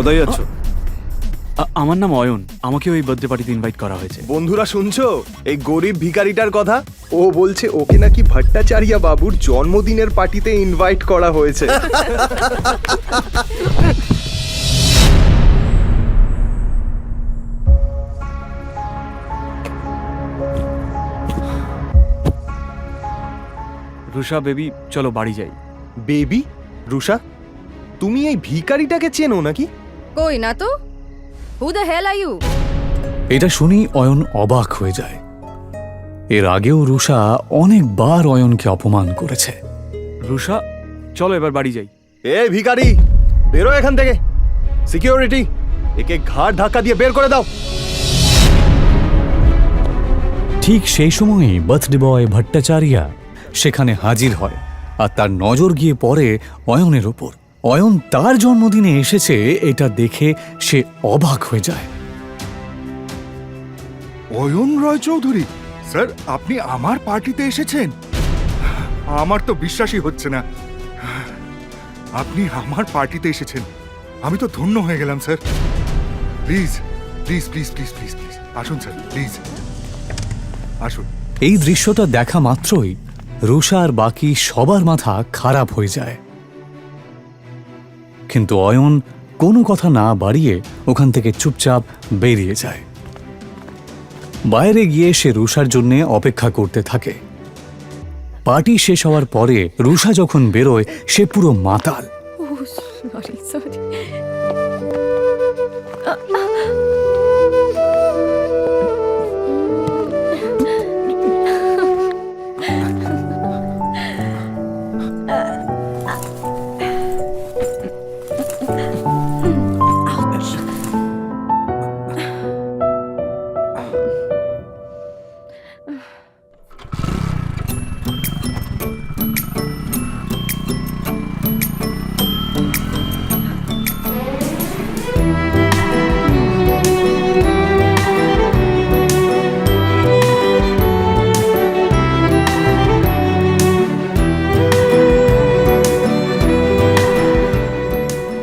কোথায় যাচ্ছ? আ- আমার নাম অয়ন। আমাকে ওই বার্থডে পার্টিতে ইনভাইট করা হয়েছে। বন্ধুরা শুনছো? এই গরিব ভিখারিটার কথা? ও বলছে ওকে নাকি ভট্টাচার্য বাবুর জন্মদিনের পার্টিতে ইনভাইট করা হয়েছে। রুষা বেবি চলো বাড়ি যাই। বেবি? রুষা? তুমি এই ভিখারিটাকে চেনো নাকি? কই না তো? Who the hell are you এটা শুনেই অয়ন অবাক হয়ে যায়। এর আগেও রুষা অনেকবার অয়নকে অপমান করেছে। রুষা চলো এবার বাড়ি যাই। এ ভিখারি বেরো এখান থেকে। সিকিউরিটি একে ঘাট ধাক্কা দিয়ে বের করে দাও। ঠিক সেই সময়েই বার্থডে বয় ভট্টাচার্যা সেখানে হাজির হয় আর তার নজর গিয়ে পড়ে অয়নের ওপর। অয়ন তার জন্মদিনে এসেছে এটা দেখে সে অবাক হয়ে যায়। অয়ন রয় চৌধুরী স্যার আপনি আমার পার্টিতে এসেছেন? আমার তো বিশ্বাসই হচ্ছে না। আপনি আমার পার্টিতে এসেছেন। আমি তো ধন্য হয়ে গেলাম sir. Please please please please please please আসুন স্যার প্লিজ। আসুন। এই দৃশ্যটা দেখা মাত্রই রুষা আর বাকি সবার মাথা খারাপ হয়ে যায়। কিন্তু অয়ন কোনো কথা না বাড়িয়ে ওখান থেকে চুপচাপ বেরিয়ে যায়। বাইরে গিয়ে সে রুষার জন্যে অপেক্ষা করতে থাকে। পার্টি শেষ হওয়ার পরে রুষা যখন বেরোয়, সে পুরো মাতাল।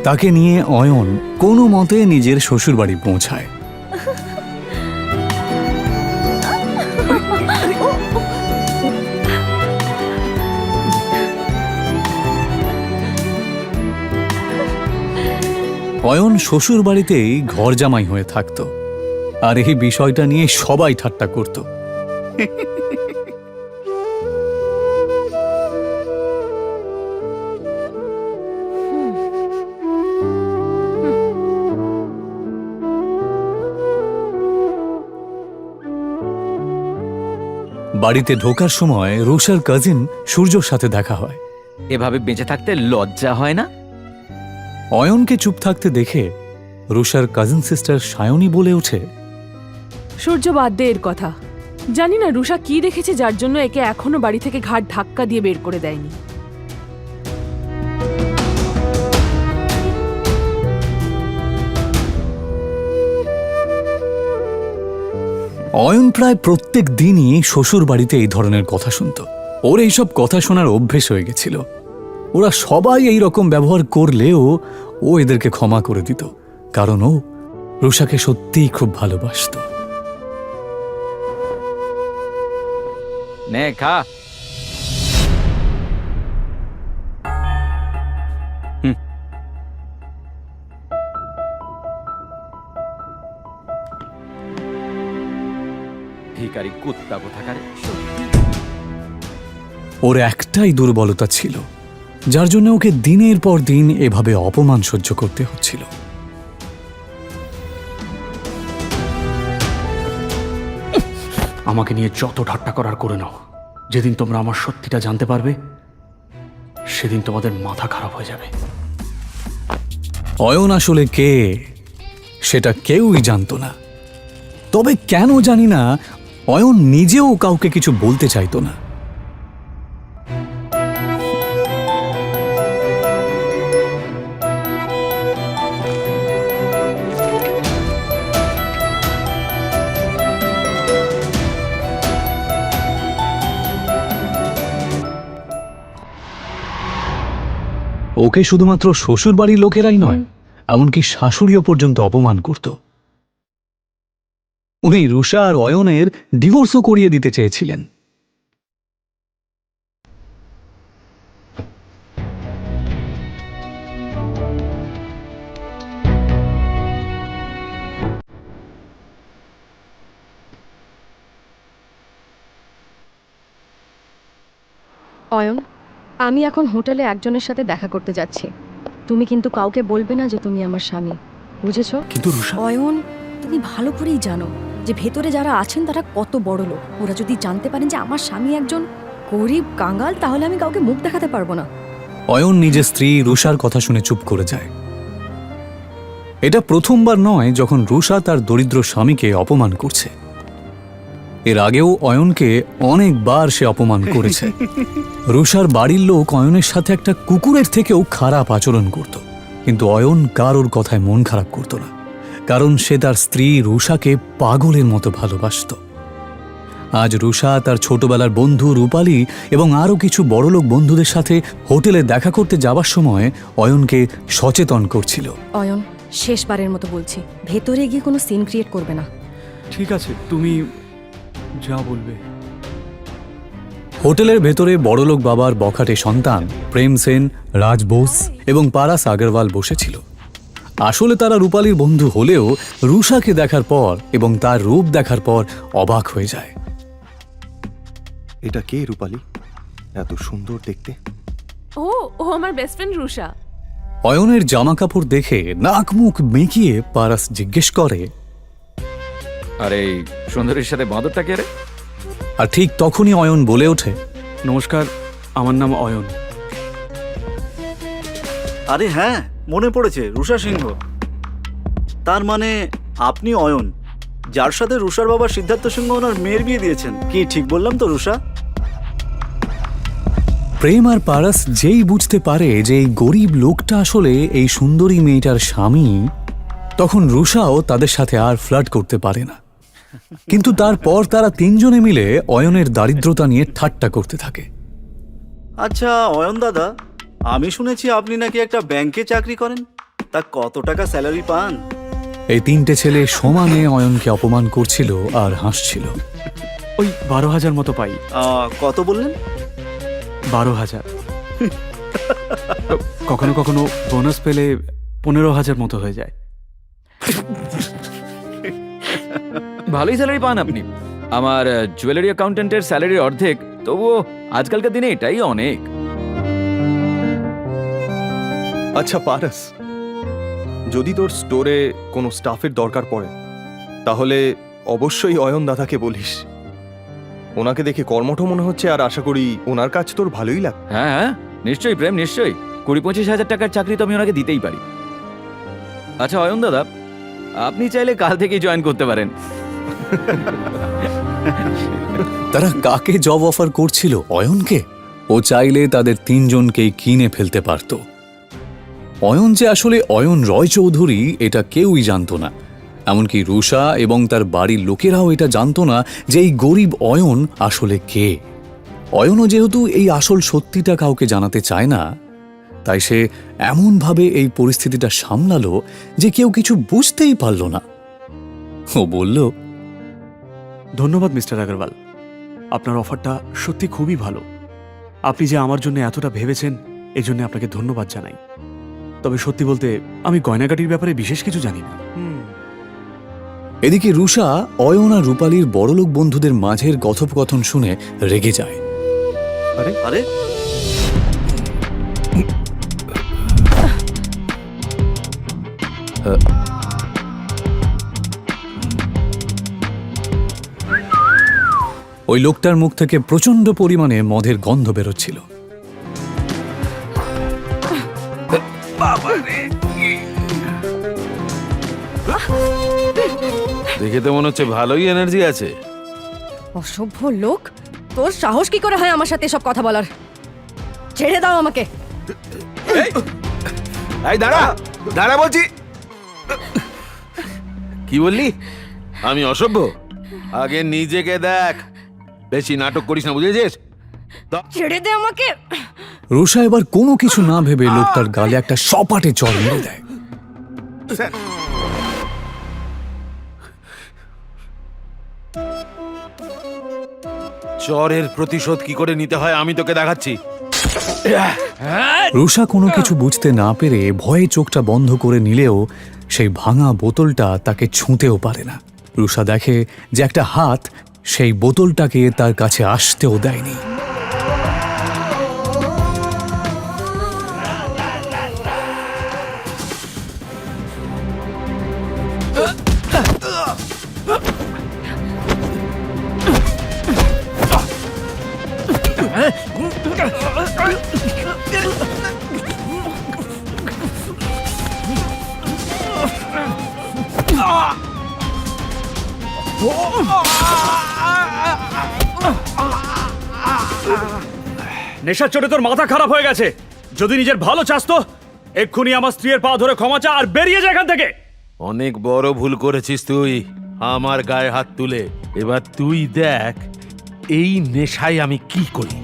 তাকে নিয়ে অয়ন কোনো মতে নিজের শ্বশুরবাড়ি পৌঁছায়। অয়ন শ্বশুর বাড়িতেই ঘর জামাই হয়ে থাকতো। আর এই বিষয়টা নিয়ে সবাই ঠাট্টা করত। বাড়িতে ঢোকার সময় রোশার কাজিন সূর্যর সাথে দেখা হয়। এভাবে বেঁচে থাকতে লজ্জা হয় না? অয়নকে চুপ থাকতে দেখে রোশার কাজিন সিস্টার সায়নী বলে ওঠে সূর্য বাদ দে এর কথা। জানি না রুষা কি দেখেছে যার জন্য একে এখনও বাড়ি থেকে ঘাট ধাক্কা দিয়ে বের করে দেয়নি। অয়ন প্রায় প্রত্যেক দিনই শ্বশুর বাড়িতে এই ধরনের কথা শুনত। ওর এইসব কথা শোনার অভ্যেস হয়ে গেছিল। ওরা সবাই এই রকম ব্যবহার করলেও ও এদেরকে ক্ষমা করে দিত, কারণ ও রুষাকে সত্যিই খুব ভালোবাসত। ভিকারি কুত্তা কোথাকারে? ওর একটাই দুর্বলতা ছিল যার জন্য ওকে দিনের পর দিন এভাবে অপমান সহ্য করতে হচ্ছিল। আমাকে নিয়ে যত ঠাট্টা করার করে নাও। যেদিন তোমরা আমার সত্যিটা জানতে পারবে সেদিন তোমাদের মাথা খারাপ হয়ে যাবে। অয়ন আসলে কে সেটা কেউই জানতো না। তবে কেন জানি না অয়ন নিজেও কাউকে কিছু বলতে চাইতো না। ওকে শুধুমাত্র শ্বশুর বাড়ির লোকেরাই নয় এমনকি শাশুড়িও পর্যন্ত অপমান করত। উনি রুষা আর অয়নের ডিভোর্সও করিয়ে দিতে চেয়েছিলেন। অয়ন আমি এখন হোটেলে একজনের সাথে দেখা করতে যাচ্ছি। তুমি কিন্তু কাউকে বলবে না যে তুমি আমার স্বামী। বুঝেছ? কিন্তু রুষা অয়ন তুমি ভালো করেই জানো যে ভেতরে যারা আছেন তারা কত বড় লোক। ওরা যদি জানতে পারেন যে আমার স্বামী একজন গরিব কাঙ্গাল তাহলে আমি কাউকে মুখ দেখাতে পারব না। অয়ন নিজের স্ত্রী রুষার কথা শুনে চুপ করে যায়। এটা প্রথমবার নয় যখন রুষা তার দরিদ্র স্বামীকে অপমান করছে। এর আগেও অয়নকে অনেকবার সে অপমান করেছে। রুষার বাড়ির লোক অয়নের সাথে একটা কুকুরের থেকেও খারাপ আচরণ করত। কিন্তু অয়ন কারোর কথায় মন খারাপ করত না। কারণ সে তার স্ত্রী রুষাকে পাগলের মতো ভালোবাসত। আজ রুষা তার ছোটবেলার বন্ধু রূপালী এবং আরও কিছু বড়লোক বন্ধুদের সাথে হোটেলে দেখা করতে যাবার সময় অয়নকে সচেতন করছিল। অয়ন শেষবারের মতো বলছি ভেতরে গিয়ে কোনো সিন ক্রিয়েট করবে না। ঠিক আছে তুমি যা বলবে। হোটেলের ভেতরে বড়লোক বাবার বখাটে সন্তান প্রেম সেন রাজ বোস এবং পারাস আগরওয়াল বসেছিল। আসলে তারা রূপালীর বন্ধু হলেও রুষাকে দেখার পর এবং তার রূপ দেখার পর অবাক হয়ে যায়। এটা কে রূপালী? এত সুন্দর দেখতে। ও ও আমার বেস্ট ফ্রেন্ড রুষা। অয়নের জামা কাপড় দেখে নাক মুখ মেকিয়ে পারাস জিজ্ঞেস করে আরে সুন্দরীর সাথে বাঁদরটা কে রে? আর ঠিক তখনই অয়ন বলে ওঠে নমস্কার আমার নাম অয়ন। আরে হ্যাঁ মনে পড়েছে রুষা সিংহ। তার মানে আপনি অয়ন যার সাথে রুষার বাবা সিদ্ধার্থ সিংহ ওনার মেয়ের বিয়ে দিয়েছেন। কি ঠিক বললাম তো রুষা? প্রেম আর পারাস যেই বুঝতে পারে যে এই গরিব লোকটা আসলে এই সুন্দরী মেয়েটার স্বামী তখন রুষাও তাদের সাথে আর ফ্লার্ট করতে পারে না। কিন্তু তারপর তারা তিনজনে মিলে অয়নের দারিদ্রতা নিয়ে ঠাট্টা করতে থাকে। আচ্ছা অয়ন দাদা আমি শুনেছি আপনি নাকি একটা ব্যাংকে চাকরি করেন। তা কত টাকা স্যালারি পান? এই তিনটে ছেলে সমানে অয়নকে অপমান করছিল আর হাসছিল। ওই বারো হাজার মতো পাই। আহ, কত বললেন? বারো হাজার। কখনো কখনো বোনাস পেলে পনেরো হাজার মতো হয়ে যায়। ভালোই স্যালারি পান আপনি। আমার জুয়েলারি অ্যাকাউন্টেন্টের স্যালারির অর্ধেক তবুও আজকালকার দিনে এটাই অনেক। আচ্ছা পারাস যদি তোর স্টোরে কোনো স্টাফের দরকার পড়ে তাহলে অবশ্যই অয়ন দাদাকে বলিস। ওনাকে দেখে কর্মঠ মনে হচ্ছে আর আশা করি ওনার কাজ তোর ভালোই লাগ হ্যাঁ হ্যাঁ নিশ্চয়ই প্রেম নিশ্চয়ই। কুড়ি পঁচিশ হাজার টাকার চাকরি তো আমি ওনাকে দিতেই পারি। আচ্ছা অয়ন দাদা আপনি চাইলে কাল থেকেই জয়েন করতে পারেন। তারা কাকে জব অফার করছিল অয়নকে? ও চাইলে তাদের তিনজনকেই কিনে ফেলতে পারত। অয়ন যে আসলে অয়ন রয় চৌধুরী এটা কেউই জানত না। এমনকি রুষা এবং তার বাড়ির লোকেরাও এটা জানতো না যে এই গরিব অয়ন আসলে কে। অয়নও যেহেতু এই আসল সত্যিটা কাউকে জানাতে চায় না, তাই সে এমনভাবে এই পরিস্থিতিটা সামলালো যে কেউ কিছু বুঝতেই পারল না। ও বলল, ধন্যবাদ, মিস্টার আগরওয়াল। আপনার অফারটা সত্যি খুবই ভালো। আপনি যে আমার জন্য এতটা ভেবেছেন, এজন্য আপনাকে ধন্যবাদ জানাই। তবে সত্যি বলতে আমি গয়নাগাটির ব্যাপারে বিশেষ কিছু জানি না। এদিকে রুষা অয়ন আর রূপালীর বড়লোক বন্ধুদের মাঝের কথোপকথন শুনে রেগে যায়। আরে? ওই লোকটার মুখ থেকে প্রচণ্ড পরিমাণে মদের গন্ধ বেরোচ্ছিল। দেখে তো মনে হচ্ছে ভালোই এনার্জি আছে। অসভ্য লোক। তোর সাহস কি করে হয় আমার সাথে সব কথা বলার? ছেড়ে দাও আমাকে। এই দাঁড়া দাঁড়া বলছি। কি বললি? আমি অসভ্য? আগে নিজেকে দেখ। বেশি নাটক করিস না বুঝেছিস? ছেড়ে দে আমাকে। রুষা এবার কোনো কিছু না ভেবে লোকটার গালে একটা সপাটে চড় মেরে দেয়। চরের প্রতিশোধ কি করে নিতে হয় আমি তোকে দেখাচ্ছি। রুষা কোনো কিছু বুঝতে না পেরে ভয়ে চোখটা বন্ধ করে নিলেও সেই ভাঙা বোতলটা তাকে ছুঁতেও পারে না। রুষা দেখে যে একটা হাত সেই বোতলটাকে তার কাছে আসতেও দেয়নি। নেশার চোটে তোর মাথা খারাপ হয়ে গেছে। যদি নিজের ভালো চাস তো, এক্ষুনি আমার স্ত্রীর পা ধরে ক্ষমা চা আর বেরিয়ে যা এখান থেকে। অনেক বড় ভুল করেছিস তুই। আমার গায়ে হাত তুলে। এবার তুই দেখ, এই নেশায় আমি কি করি।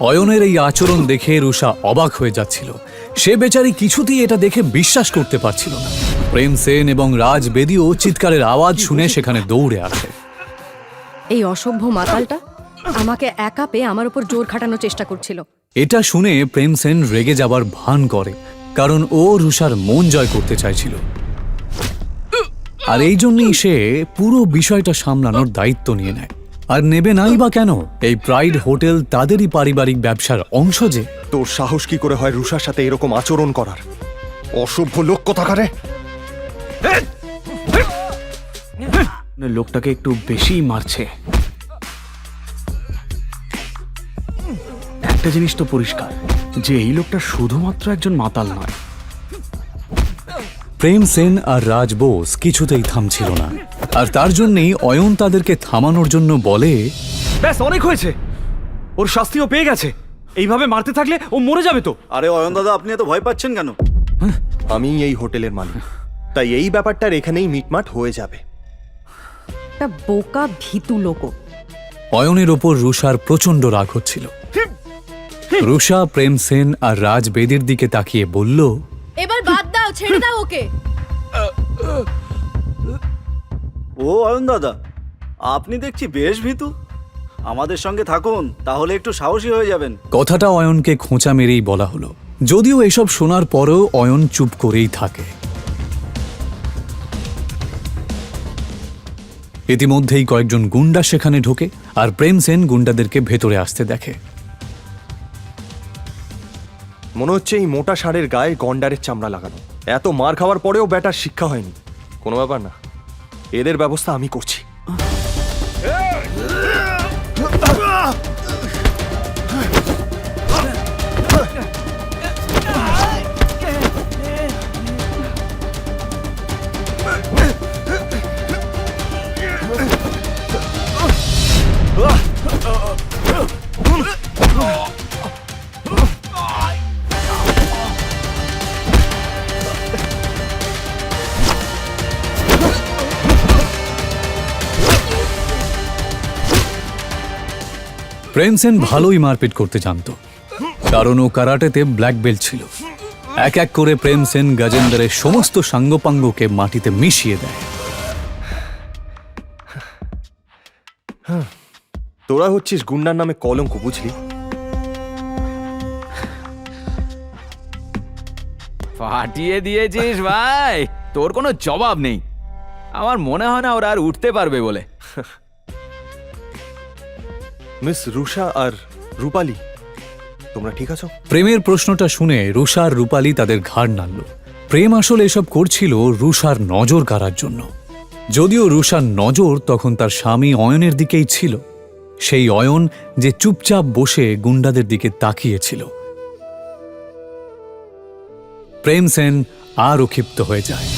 অয়নের এই আচরণ দেখে রুষা অবাক হয়ে যাচ্ছিল। সে বেচারি কিছুতেই এটা দেখে বিশ্বাস করতে পারছিল না। প্রেম সেন এবং রাজ বেদিও চিৎকারের আওয়াজ শুনে সেখানে দৌড়ে আসে। এই অসভ্য মাতালটা আমাকে একা পেয়ে আমার উপর জোর খাটানোর চেষ্টা করছিল। এটা শুনে প্রেম সেন রেগে যাবার ভান করে কারণ ও রুষার মন জয় করতে চাইছিল। আর এই জন্যই সে পুরো বিষয়টা সামলানোর দায়িত্ব নিয়ে নেয়। আর নেবে নাই বা কেন? এই প্রাইড হোটেল তাদেরই পারিবারিক ব্যবসার অংশ যে। তোর সাহস কি করে হয় রুষার সাথে এরকম আচরণ করার? অসভ্য লোক কথাকারে? লোকটাকে একটু বেশি মারছে। একটা জিনিস তো পরিষ্কার যে এই লোকটা শুধুমাত্র একজন মাতাল নয় প্রেম সেন আর রাজ বোস কিছুতেই থামছিল না। আর তার জন্যই অয়ন তাদেরকে থামানোর জন্য বলে ব্যাস অনেক হয়েছে। ওর শাস্তিও পেয়ে গেছে। এইভাবে মারতে থাকলে ও মরে যাবে তো। আরে অয়ন দাদা আপনি এত ভয় পাচ্ছেন কেন? আমি এই হোটেলের মালিক। তাই এই ব্যাপারটার এখানেই মিটমাট হয়ে যাবে। একটা বোকা ভীতু লোক অয়নের ওপর রুষার প্রচণ্ড রাগ হচ্ছিল। রুষা প্রেম সেন আর রাজ বেদের দিকে তাকিয়ে বলল ছেড়ে দাও ওকে। ও অয়ন দাদা আপনি দেখছি বেশ ভীতু। আমাদের সঙ্গে থাকুন তাহলে একটু সাহসী হয়ে যাবেন। কথাটা অয়নকে খোঁচা মেরেই বলা হলো। যদিও এসব শোনার পরেও অয়ন চুপ করেই থাকে। ইতিমধ্যেই কয়েকজন গুন্ডা সেখানে ঢোকে আর প্রেম সেন গুন্ডাদেরকে ভেতরে আসতে দেখে। মনে হচ্ছে এই মোটা ষাঁড়ের গায়ে গন্ডারের চামড়া লাগানো। এত মার খাওয়ার পরেও ব্যাটার শিক্ষা হয়নি। কোনো ব্যাপার না। এদের ব্যবস্থা আমি করছি। প্রেম সেন ভালোই মারপিট করতে জানতো। কারণ ও কারাটেতে ব্ল্যাক বেল্ট ছিল। এক এক করে প্রেম সেন গজেন্দ্রের সমস্ত সাঙ্গপাঙ্গকে মাটিতে মিশিয়ে দেয়। তোরা হচ্ছিস গুন্ডার নামে কলঙ্ক বুঝলি? ফাটিয়ে দিয়েছিস ভাই। তোর কোনো জবাব নেই। আমার মনে হয় না ওরা আর উঠতে পারবে বলে। মিস রুষা আর রূপালী তোমরা ঠিক আছো? প্রেমের প্রশ্নটা শুনে রুষা আর রূপালী তাদের ঘাড় নাড়ল। প্রেম আসলে এসব করছিল রুষার নজর কাড়ার জন্য। যদিও রুষার নজর তখন তার স্বামী অয়নের দিকেই ছিল। সেই অয়ন যে চুপচাপ বসে গুন্ডাদের দিকে তাকিয়েছিল। প্রেম সেন আরও ক্ষিপ্ত হয়ে যায়।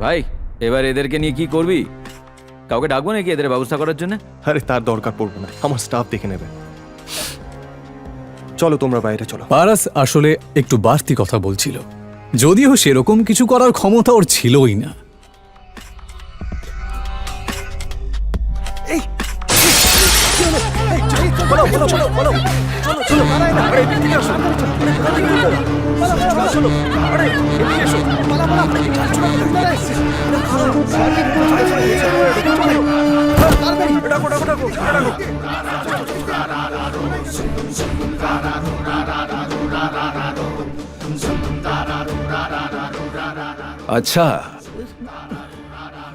ভাই এবার এদেরকে নিয়ে কি করবি? কাউকে ডাকবো নাকি এদের ব্যবস্থা করার জন্য? আরে তার দরকার পড়বে না। আমার স্টাফ দেখে নেবে। চলো তোমরা বাইরে চলো। পারাস আসলে একটু বাড়তি কথা বলছিল। যদিও সেরকম কিছু করার ক্ষমতা ওর ছিলই না। আচ্ছা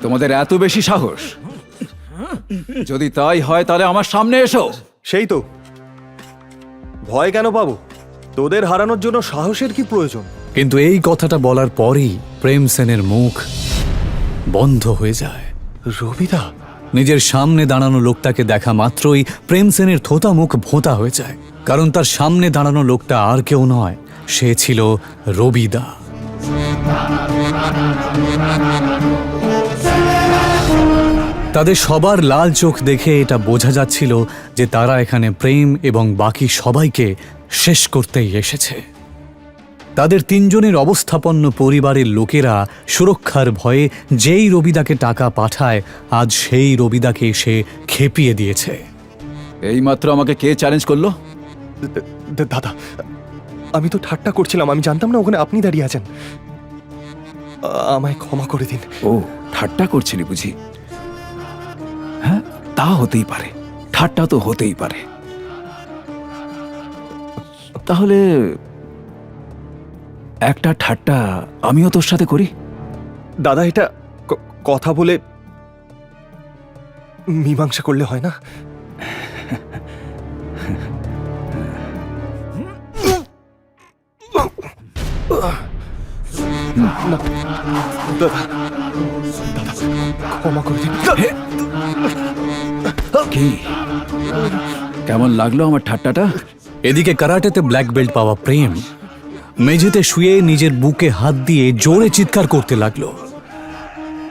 তোমাদের এত বেশি সাহস। যদি তাই হয় তাহলে আমার সামনে এসো। সেই তো। ভয় কেন পাবো? তোদের হারানোর জন্য সাহসের কি প্রয়োজন? কিন্তু এই কথাটা বলার পরই প্রেম সেনের মুখ বন্ধ হয়ে যায়। রবিদা? নিজের সামনে দাঁড়ানো লোকটাকে দেখা মাত্রই প্রেম সেনের থোতা মুখ ভোঁতা হয়ে যায়। কারণ তার সামনে দাঁড়ানো লোকটা আর কেউ নয় সে ছিল রবিদা। তাদের সবার লাল চোখ দেখে এটা বোঝা যাচ্ছিল যে তারা এখানে প্রেম এবং বাকি সবাইকে শেষ করতেই এসেছে। তাদের তিনজনের অবস্থাপন্ন পরিবারের লোকেরা সুরক্ষার ভয়ে যেই রবিদাকে টাকা পাঠায় আজ সেই রবিদাকে সে খেপিয়ে দিয়েছে। এইমাত্র আমাকে কে চ্যালেঞ্জ করল? দাদা আমি তো ঠাট্টা করছিলাম আমি জানতাম না ওখানে আপনি দাঁড়িয়ে আছেন। আমায় ক্ষমা করে দিন। ও ঠাট্টা করছিলি বুঝি? তা হতেই পারে ঠাট্টা তো হতেই পারে। তাহলে একটা ঠাট্টা আমিও তোর সাথে করি? দাদা এটা কথা বলে মীমাংসা করলে হয় না? দাদা দাদা ক্ষমা করে দিন। কি? কেমন লাগল আমার ঠাট্টাটা? এদিকে কারাটেতে ব্ল্যাক বেল্ট পাওয়া প্রেম। মেঝেতে শুয়ে নিজের বুকে হাত দিয়ে জোরে চিৎকার করতে লাগল।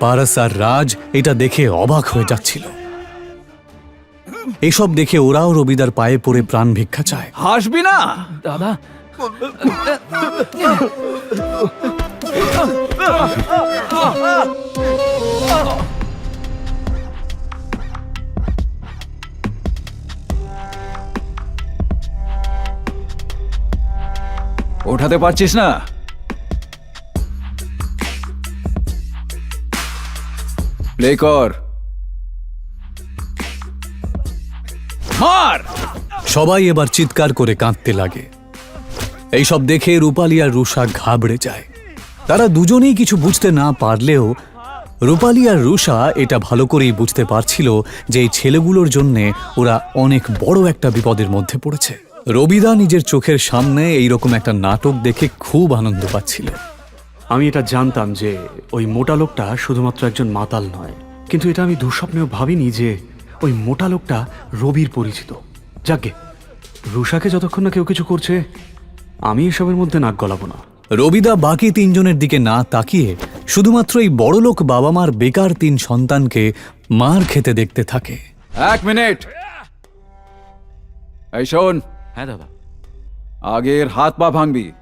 পারাস আর রাজ এটা দেখে অবাক হয়ে যাচ্ছিল। এসব দেখে ওরাও রবিদার পায়ে পড়ে প্রাণ ভিক্ষা চায়। হাসবি না? দাদা। ওঠাতে পারছিস না? প্লে কর। সবাই এবার চিৎকার করে কাঁদতে লাগে। এইসব দেখে রূপালী আর রুষা ঘাবড়ে যায়। তারা দুজনেই কিছু বুঝতে না পারলেও রূপালী আর রুষা এটা ভালো করেই বুঝতে পারছিল যে এই ছেলেগুলোর জন্যে ওরা অনেক বড় একটা বিপদের মধ্যে পড়েছে। রবিদা নিজের চোখের সামনে এইরকম একটা নাটক দেখে খুব আনন্দ পাচ্ছিল। আমি এটা জানতাম যে ওই মোটা লোকটা শুধুমাত্র একজন মাতাল নয় কিন্তু এটা আমি দুঃস্বপ্নেও ভাবিনি যে ওই মোটা লোকটা রবির পরিচিত। যাকে রুষাকে যতক্ষণ না কেউ কিছু করছে আমি এসবের মধ্যে নাক গলাবো না। রবিদা বাকি তিনজনের দিকে না তাকিয়ে শুধুমাত্র এই বড়লোক বাবা মার বেকার তিন সন্তানকে মার খেতে দেখতে থাকে। এক মিনিট। এই শোন হ্যাঁ দাদা। আগের হাত পা ভাঙবি।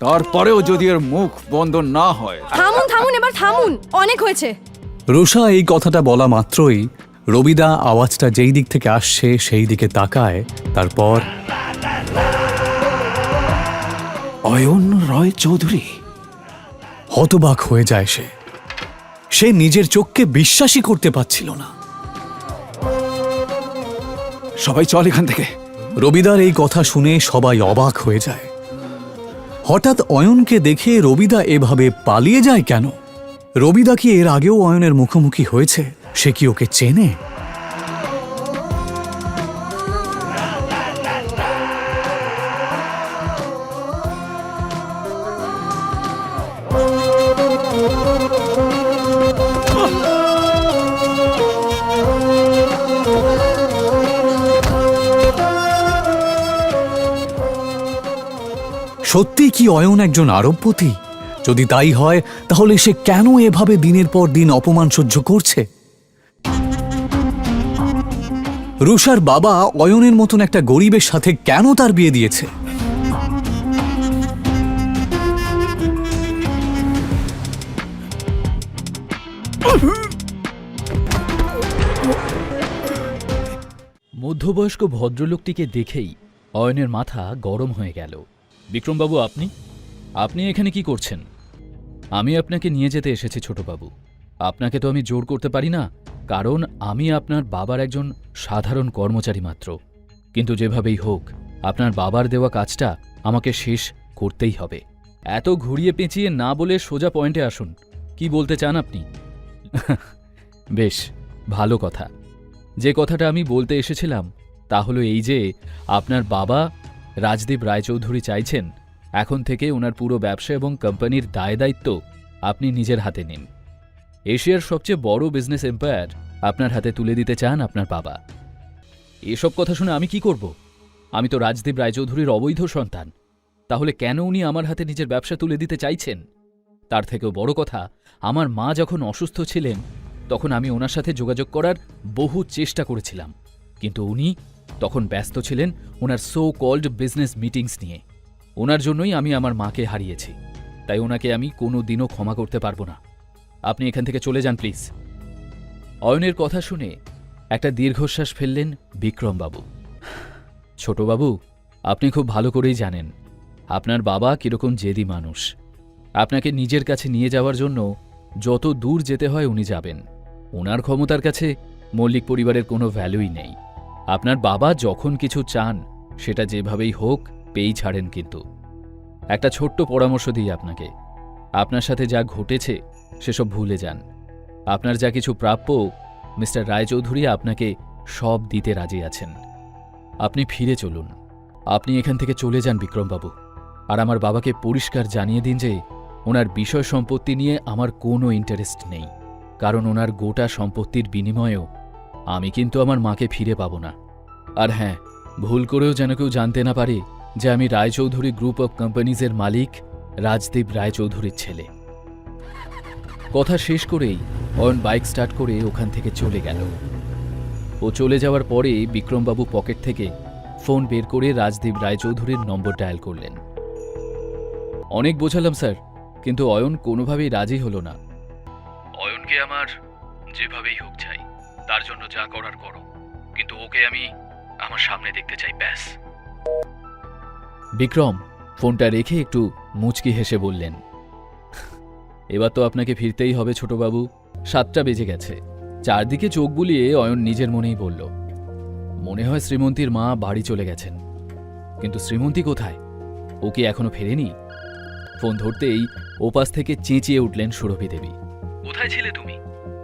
তারপরেও যদি এর মুখ বন্ধ না হয়। থামুন থামুন এবার থামুন। অনেক হয়েছে। রুষা এই কথাটা বলা মাত্রই রবিদা আওয়াজটা যেই দিক থেকে আসছে সেই দিকে তাকায় তারপর অয়ন রয় চৌধুরী। হতবাক হয়ে যায় সে। সে নিজের চোখকে বিশ্বাসই করতে পারছিল না। সবাই চল এখান থেকে। রবিদার এই কথা শুনে সবাই অবাক হয়ে যায়। হঠাৎ অয়নকে দেখে রবিদা এভাবে পালিয়ে যায় কেন? রবিদা কি এর আগেও অয়নের মুখোমুখি হয়েছে? সে কি ওকে চেনে? সত্যি কি অয়ন একজন আরবপতি যদি তাই হয়, তাহলে সে কেন এভাবে দিনের পর দিন অপমান সহ্য করছে? রুষার বাবা অয়নের মতন একটা গরিবের সাথে কেন তার বিয়ে দিয়েছে? মধ্যবয়স্ক ভদ্রলোকটিকে দেখেই অয়নের মাথা গরম হয়ে গেল। বিক্রমবাবু, আপনি? আপনি এখানে কি করছেন? আমি আপনাকে নিয়ে যেতে এসেছি, ছোটবাবু। আপনাকে তো আমি জোর করতে পারি না, কারণ আমি আপনার বাবার একজন সাধারণ কর্মচারী মাত্র। কিন্তু যেভাবেই হোক, আপনার বাবার দেওয়া কাজটা আমাকে শেষ করতেই হবে। এত ঘুরিয়ে পেঁচিয়ে না বলে সোজা পয়েন্টে আসুন। কি বলতে চান আপনি? বেশ, ভালো কথা। যে কথাটা আমি বলতে এসেছিলাম, তা হলো এই যে, আপনার বাবা রাজদীপ রায়চৌধুরী চাইছেন, এখন থেকে ওনার পুরো ব্যবসা এবং কোম্পানির দায় দায়িত্ব আপনি নিজের হাতে নিন। এশিয়ার সবচেয়ে বড় বিজনেস এম্পায়ার আপনার হাতে তুলে দিতে চান আপনার বাবা। এসব কথা শুনে আমি কি করব? আমি তো রাজদীপ রায়চৌধুরীর অবৈধ সন্তান। তাহলে কেন উনি আমার হাতে নিজের ব্যবসা তুলে দিতে চাইছেন? তার থেকেও বড় কথা, আমার মা যখন অসুস্থ ছিলেন, তখন আমি ওনার সাথে যোগাযোগ করার বহু চেষ্টা করেছিলাম। কিন্তু উনি তখন ব্যস্ত ছিলেন ওনার সো কল্ড বিজনেস মিটিংস নিয়ে। ওনার জন্যই আমি আমার মাকে হারিয়েছি। তাই ওনাকে আমি কোনো দিনও ক্ষমা করতে পারব না। আপনি এখান থেকে চলে যান প্লিজ অয়নের কথা শুনে একটা দীর্ঘশ্বাস ফেললেন বিক্রমবাবু। ছোটবাবু, আপনি খুব ভালো করেই জানেন, আপনার বাবা কীরকম জেদি মানুষ। আপনাকে নিজের কাছে নিয়ে যাওয়ার জন্য যত দূর যেতে হয় উনি যাবেন। ওনার ক্ষমতার কাছে মল্লিক পরিবারের কোনো ভ্যালুই নেই। আপনার বাবা যখন কিছু চান, সেটা যেভাবেই হোক, পেয়েই ছাড়েন কিন্তু। একটা ছোট্ট পরামর্শ দিই আপনাকে। আপনার সাথে যা ঘটেছে, সেসব ভুলে যান। আপনার যা কিছু প্রাপ্য, মিস্টার রায়চৌধুরী আপনাকে সব দিতে রাজি আছেন। আপনি ফিরে চলুন। আপনি এখান থেকে চলে যান বিক্রমবাবু। আর আমার বাবাকে পরিষ্কার জানিয়ে দিন যে, ওনার বিষয় সম্পত্তি নিয়ে আমার কোনো ইন্টারেস্ট নেই। কারণ ওনার গোটা সম্পত্তির বিনিময়েও আমি কিন্তু আমার মাকে ফিরে পাব না। আর হ্যাঁ ভুল করেও যেন কেউ জানতে না পারে যে আমি রায়চৌধুরী গ্রুপ অফ কোম্পানিজের মালিক রাজদীপ রায়চৌধুরীর ছেলে। কথা শেষ করেই অয়ন বাইক স্টার্ট করে ওখান থেকে চলে গেল। ও চলে যাওয়ার পরে বিক্রমবাবু পকেট থেকে ফোন বের করে রাজদীপ রায়চৌধুরীর নম্বর ডায়াল করলেন। অনেক বোঝালাম, স্যার, কিন্তু অয়ন কোনোভাবেই রাজি হলো না। অয়নকে আমার যেভাবেই হোক চাই, তার জন্য যা করার করো। কিন্তু ওকে আমি আমার সামনে দেখতে চাই ব্যাস। বিক্রম ফোনটা রেখে একটু মুচকি হেসে বললেন এবার তো আপনাকে ফিরতেই হবে ছোটবাবু। সাতটা বেজে গেছে। চারদিকে চোখ বুলিয়ে অয়ন নিজের মনেই বলল মনে হয় শ্রীমন্তীর মা বাড়ি চলে গেছেন। কিন্তু শ্রীমন্তী কোথায়? ও কি এখনও ফেরেনি? ফোন ধরতেই ওপাশ থেকে চেঁচিয়ে উঠলেন সুরভি দেবী। কোথায় ছিলে তুমি?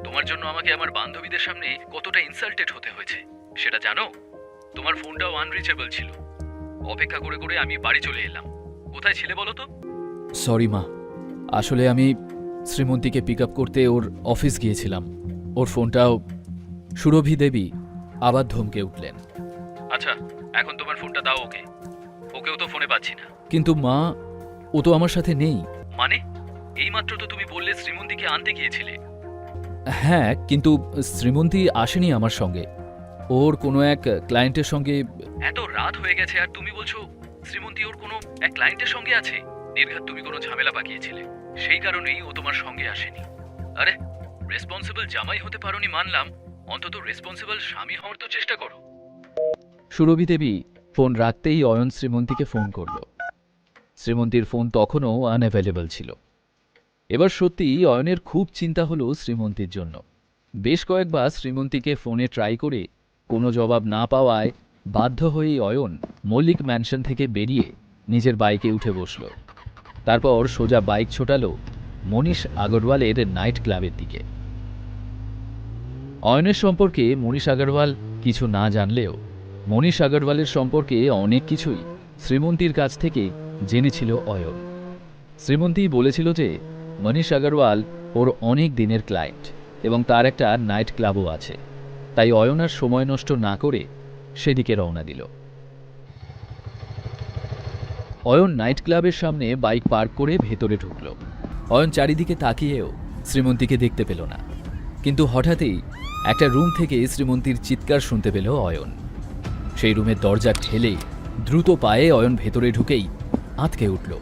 তোমার জন্য আমাকে আমার বান্ধবীদের সামনে কতটা ইনসাল্টেড হতে হয়েছে সেটা জানো? তোমার ফোনটাও আনরিচেবল ছিল। অপেক্ষা করে করে আমি বাড়ি চলে এলাম। কোথায় ছিলে বলো তো? সরি মা। আসলে আমি শ্রীমন্তীকে পিক আপ করতে ওর অফিস গিয়েছিলাম। ওর ফোনটাও সুরভি দেবী আবার ধমকে উঠলেন। আচ্ছা এখন তোমার ফোনটা দাও ওকে। ওকেও তো ফোনে পাচ্ছি না। কিন্তু মা ও তো আমার সাথে নেই। মানে? এইমাত্র তো তুমি বললে শ্রীমন্তীকে আনতে গিয়েছিলে। হ্যাঁ কিন্তু শ্রীমন্তী আসেনি আমার সঙ্গে। ওর কোনো এক ক্লায়েন্টের সঙ্গে এত রাত হয়ে গেছে আর তুমি বলছো শ্রীমন্তী ওর কোনো এক ক্লায়েন্টের সঙ্গে আছে? নির্ঘাত তুমি কোনো ঝামেলা পাকিয়েছিলে। সেই কারণেই ও তোমার সঙ্গে আসেনি। আরে রেসপন্সিবল জামাই হতে পারোনি মানলাম। অন্তত রেসপন্সিবল স্বামী হওয়ার তো চেষ্টা করো। সুরভি দেবী ফোন রাখতেই অয়ন শ্রীমন্তীকে ফোন করল। শ্রীমন্তীর ফোন তখনও আনঅ্যাভেলেবল ছিল। এবার সত্যি অয়নের খুব চিন্তা হলো শ্রীমন্তীর জন্য। বেশ কয়েকবার শ্রীমন্তীকে ফোনে ট্রাই করে কোনো জবাব না পাওয়ায় বাধ্য হয়েই অয়ন মল্লিক ম্যানশন থেকে বেরিয়ে নিজের বাইকে উঠে বসল। তারপর সোজা বাইক ছোটালো মনীষ আগরওয়ালের নাইট ক্লাবের দিকে। অয়নের সম্পর্কে মনীষ আগরওয়াল কিছু না জানলেও মনীষ আগরওয়ালের সম্পর্কে অনেক কিছুই শ্রীমন্তীর কাছ থেকে জেনেছিল অয়ন। শ্রীমন্তী বলেছিল যে মনীষ আগরওয়াল ওর অনেক দিনের ক্লায়েন্ট এবং তার একটা নাইট ক্লাবও আছে। তাই অয়ন আর সময় নষ্ট না করে সেদিকে রওনা দিল। অয়ন নাইট ক্লাবের সামনে বাইক পার্ক করে ভেতরে ঢুকল। অয়ন চারিদিকে তাকিয়েও শ্রীমন্তীকে দেখতে পেল না। কিন্তু হঠাৎই একটা রুম থেকে শ্রীমন্তীর চিৎকার শুনতে পেল অয়ন। সেই রুমের দরজা ঠেলে দ্রুত পায়ে অয়ন ভেতরে ঢুকেই আঁতকে উঠল।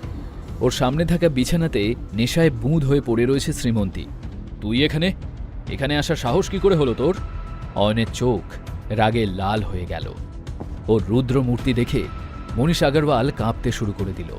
ওর সামনে থাকা বিছানাতে নেশায় বুঁদ হয়ে পড়ে রয়েছে শ্রীমন্তী। তুই এখানে? এখানে আসার সাহস কি করে হলো তোর? অয়নের চোখ রাগে লাল হয়ে গেল। ও রুদ্র মূর্তি দেখে মনীষ আগরওয়াল কাঁপতে শুরু করে দিল।